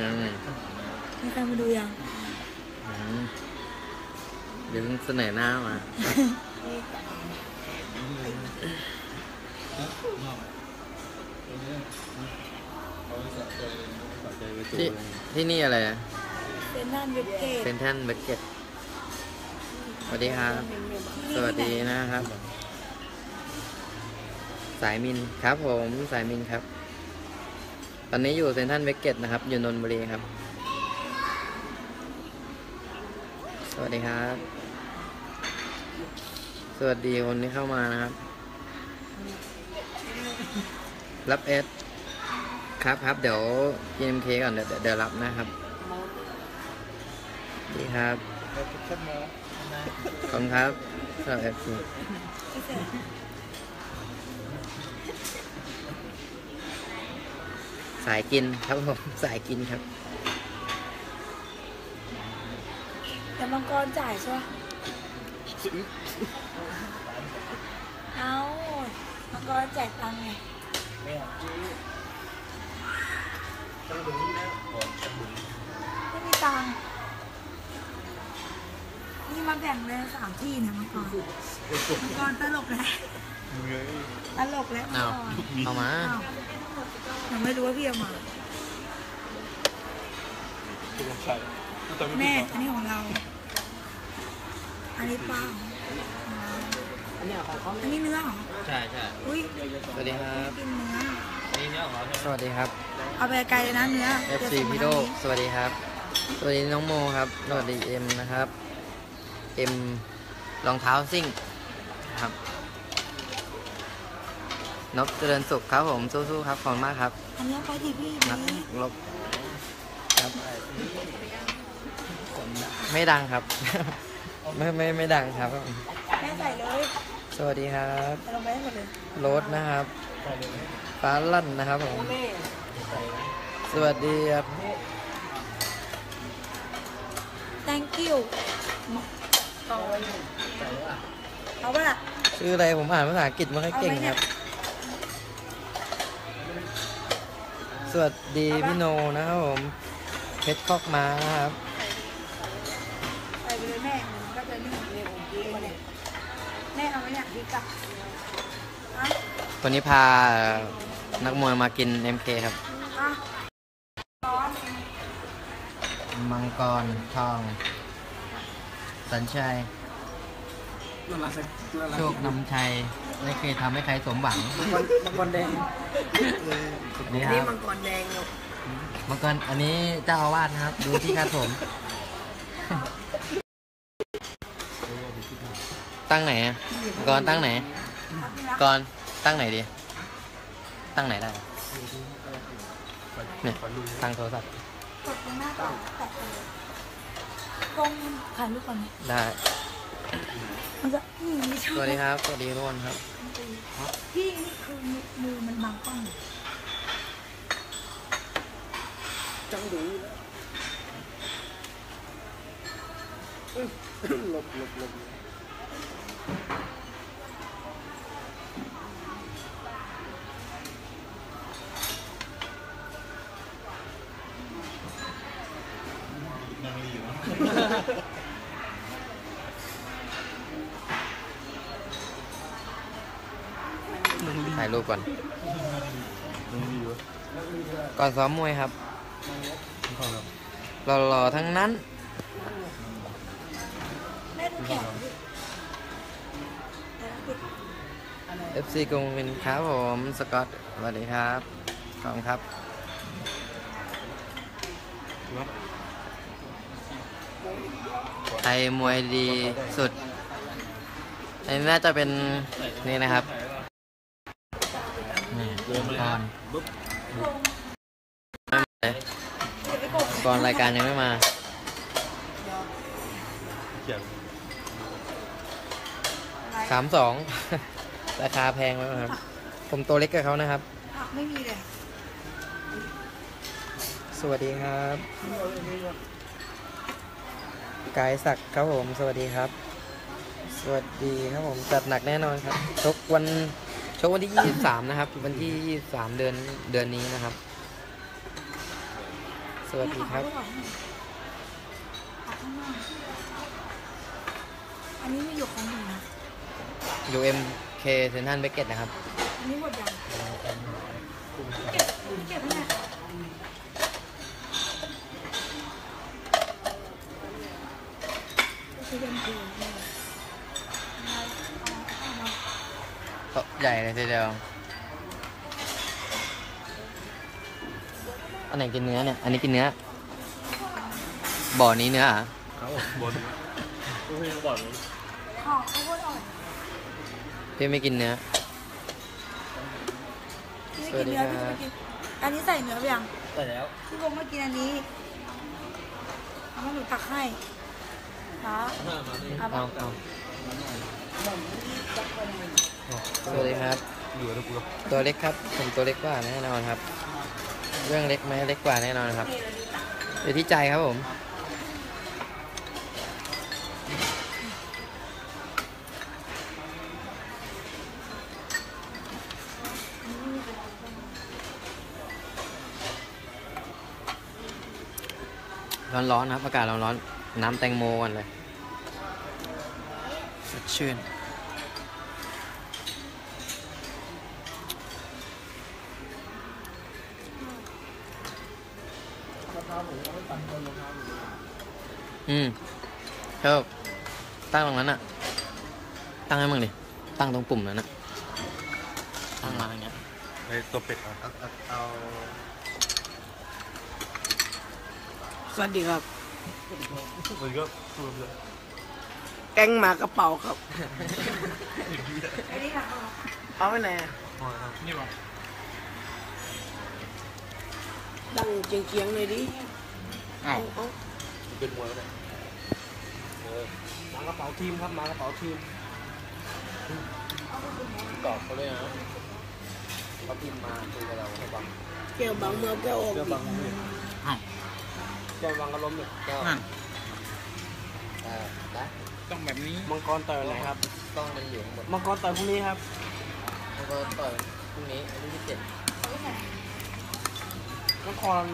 ยังไงมีใครมาดูยังอืมเดี๋ยวเสนอหน้ามา ที่ที่นี่อะไรนะเป็นนั่นเวทเกตเซนทันเบเก็ตสวัสดีครับ สวัสดีนะครับ สายมินครับผมสายมินครับ ตอนนี้อยู่เซนทันเบเก็ตนะครับ อยู่นนทบุรีครับ สวัสดีครับ สวัสดีคนที่เข้ามานะครับ รับเอสครับครับเดี๋ยว GMK ก่อนเดี๋ยวเดี๋ยวเดี๋ยวรับนะครับ ดีครับขอบคุณครับสำหรับเอฟซี สายกินครับผมสายกินครับ แต่มังกรจ่ายใช่ปะเอามังกรจ่ายตังค์ไงไม่มีตังค์นี่มาแบ่งเลยสามที่เนี่ยมังกรมังกรตลกแล้วตลกแล้วมังเอากรเอามาอ้าว ยังไม่รู้ว่าพี่เอามาแม่ อันนี้ของเรา อันนี้ปลาอันนี้ของเขาอันนี้เนื้อเหรอ ใช่ใช่อุ้ยสวัสดีครับ กินเนื้อสวัสดีครับ เอาไปไกลเลยนะเนื้อ FC ดี๋ยวส่งพิมาโดทางนี้สวัสดีครับ สวัสดีน้องโมครับ สวัสดีเอ็มนะครับ เอ็มรองเท้าซิ่งครับ นบเจริญสุขครับผมสู้ๆครับขอบคุณมากครับอันนี้ไปดิพี่นักนี่ลบครับไม่ดังครับ ไม่ไม่ไม่ดังครับ แม่ใส่เลยสวัสดีครับใส่ลงไปให้หมดเลยโรสนะครับฟ้าลั่นนะครับผม สวัสดีครับ thank you เอาปะล่ะ ชื่ออะไรผมอ่านภาษาอังกฤษไม่ค่อยเก่งครับ สวัสดีพี่โนนะครับผมเพชรคอกม้านะครับใส่ไปเลยแม่มันก็จะนี่เร็วของพี่เนี่ยแม่เอาไหมเนี่ยพริกอะอะวันนี้พานักมวยมากิน MK ครับอะร้อนมังกรทอง สัญชัย โชคนำชัย ไม่เคยทำให้ใครสมหวัง มังกรแดงนี่คนี่รับมังกรแดงเนาะมังกรอันนี้เจ้าอาวาสนะครับ ดูที่คาดผม ตั้งไหนอะมังกรตั้งไหนเอาพี่รักกรตั้งไหนดี ตั้งไหนได้ เนี่ยตั้งโทรศัพท์กดตรงหน้าต่อแตะไปเลยตรงถ่ายรูปก่อนไหมได้ มันจะอืมไม่ชสอบวัสดีครับ สวัสดีทุกคนครับ พี่นี่คือมือมันบังกล้องอยู่จังดูหลบหลบหลบ ถ่ายรูปก่อน ก่อนซ้อมมวยครับ หล่อๆทั้งนั้น FC กรุงวินครับผม สกอตสวัสดีครับขอบคุณครับไทยมวยดีสุด อันนี้น่าจะเป็นนี่นะครับ นี่ก่อนก่อนรายการยังไม่มาสามสองราคาแพงไหมครับ ผมตัวเล็กกับเขานะครับ ไม่มีเลย สวัสดีครับ กายศักดิ์ครับผม สวัสดีครับ สวัสดีครับผม จัดหนักแน่นอนครับ ทุกวัน ชกวันที่ 23 นะครับ วันที่ 23 เดือนเดือนนี้นะครับ สวัสดีครับ อันนี้มีอยู่ของหนึ่งนะ UMK เซนทันเบเกตนะครับ อันนี้หมดยังเก็บเก็บไว้ไหนคือเป็นเกลือเนี่ยเอาเอามา โต๊ะใหญ่เลยทีเดียวอันไหนกินเนื้อเนี่ย อันนี้กินเนื้อ บ่อนี้เนื้อเหรอเอาบนกูเห็นก่อนขอข้าวโพดอ่อนพี่ไม่กินเนื้อ พี่สวัไม่สกิดีนเนื้อครับพี่ไม่กิน อันนี้ใส่เนื้อไปยังแต่แล้วพี่บงมากินอันนี้เอามาหนูตักให้นะห้ามานี่เอาเอาเอา สวัสดีครับ ตัวเล็กครับ ผมตัวเล็กกว่าแน่นอนครับ เรื่องเล็กไหมเล็กกว่าแน่นอนครับอยู่ที่ใจครับผมร้อนๆนะครับอากาศร้อนๆน้ำแตงโมกันเลย สดชื่นอืมเฮ้ยตั้งตรงนั้นอะตั้งให้มึงดิ ตั้งตรงปุ่มนั้นอะตั้งมาอย่างเงี้ยไอ้ตัวเป็ดอะเอาสวัสดีครับมันก็ตัวเลยแกงหมากระเป๋าครับอันนี้หนักเหรอเอาไว้ไหนอะนี่วะดังเจียงๆเลยดิอ้าว เอาเป็นมวยเลยเออหมากระเป๋าทีมครับหมากระเป๋าทีมตอบเขาเลยนะเขาพิมพ์มาคุยกับเราให้ฟังแก้วบางเมืองแก้วออกเจ้าดิบังมือแก้วบางกระล้มเนี่ยก็เออได้ ต้องแบบนี้มังกรต่อยวันไหนครับ ต้องมันอยู่ข้างบนมังกรต่อยพรุ่งนี้ครับแล้วก็ต่อยพรุ่งนี้วันที่เจ็ดนคร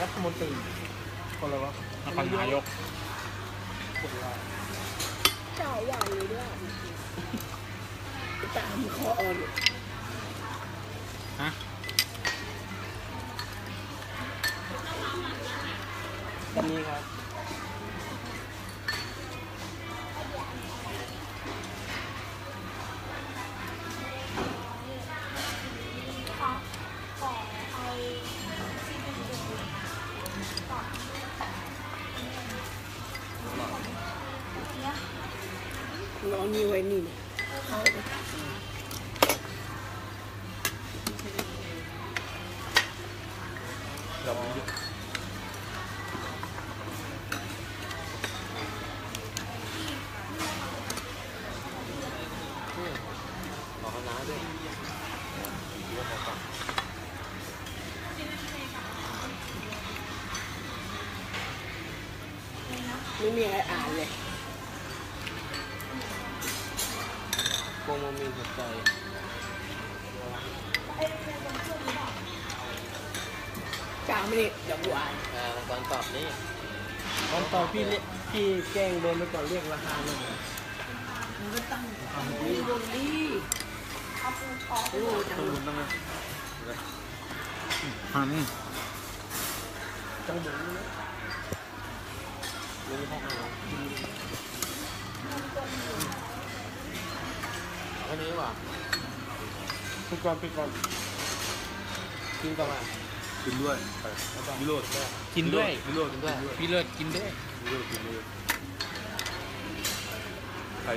รัฐมนตรีคนอะไรวะนครนายกเจ้าว่างเลยด้วยตามคออ่อนฮะกันนี้ครับ ไม่มีอะไรอ่านเลยโปรโมมีหัวใจจ้าไม่ได้เดี๋ยวกูอ่านเอ่อตอนตอบนี่ตอนต่อพี่เรียกพี่แจ้งเดินไปก่อนเรียกราคาเลยมันก็ตั้งนี่บนดีโอ้จังต้องลุ้นต้องนะหันจังบุ๋มนะมีห้องน้ำ อันนี้ว่ะปิดก่อนปิดก่อนกินก่อนมากินด้วยไปวิโรดกินด้วย วิโรดกินด้วยพี่เลิศกินด้วยวิโรดกินด้วยใคร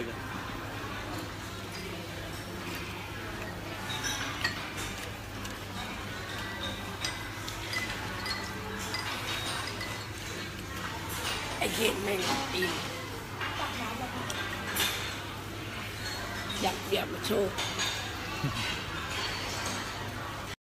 เนี่ยไอ้เห็นแมงตีอยากเบียบมาโชว์